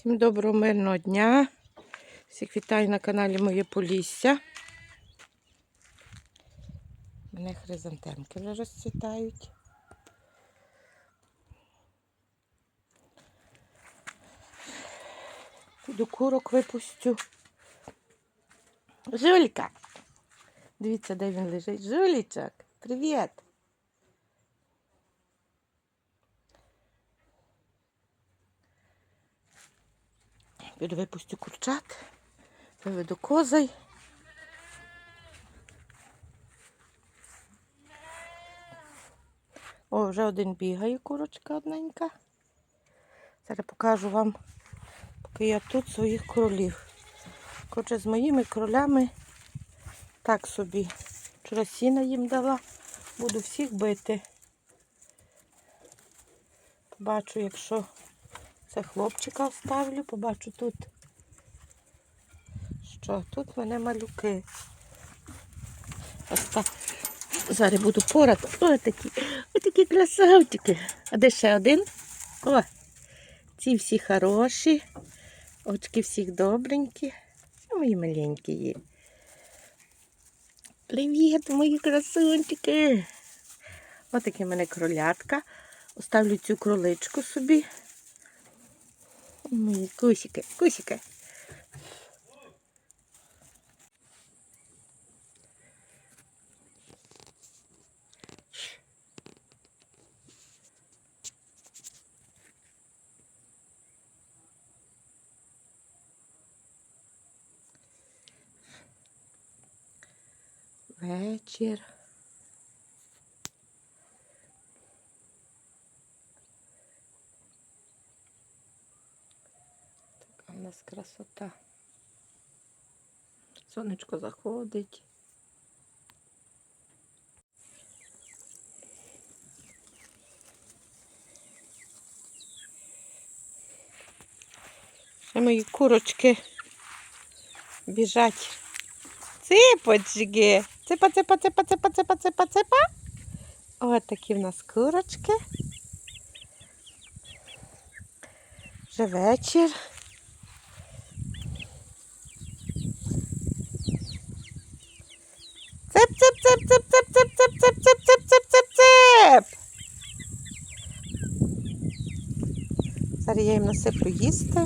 Всім доброго мирного дня. Всіх вітаю на каналі Моє Полісся. Мене хризантемки вже розцвітають. Піду курок випустю. Жулька! Дивіться, де він лежить. Жулічок, привіт! Піду випустю курчат, виведу козай. О, вже один бігає, курочка одненька. Зараз покажу вам, поки я тут своїх кролів. Коротше, з моїми кролями так собі. Вчора сіна їм дала, буду всіх бити. Побачу, якщо це хлопчика вставлю, побачу тут. Що? Тут в мене малюки. Зараз буду порати. Ось такі, ось такі красавчики. А де ще один? О, ці всі хороші. Очки всіх добренькі. А мої маленькі є. Привіт, мої красунчики. Ось такі в мене кролятка. Оставлю цю кроличку собі. Мої кусики, кусики. Вечір. Нас красота. Сонечко заходить. Ще мої курочки біжать. Ципочки. Ципа, ципа, ципа, ципа, ципа, ципа, ципа. Ось такі в нас курочки. Вже вечір. Зараз я їм насиплю їсти.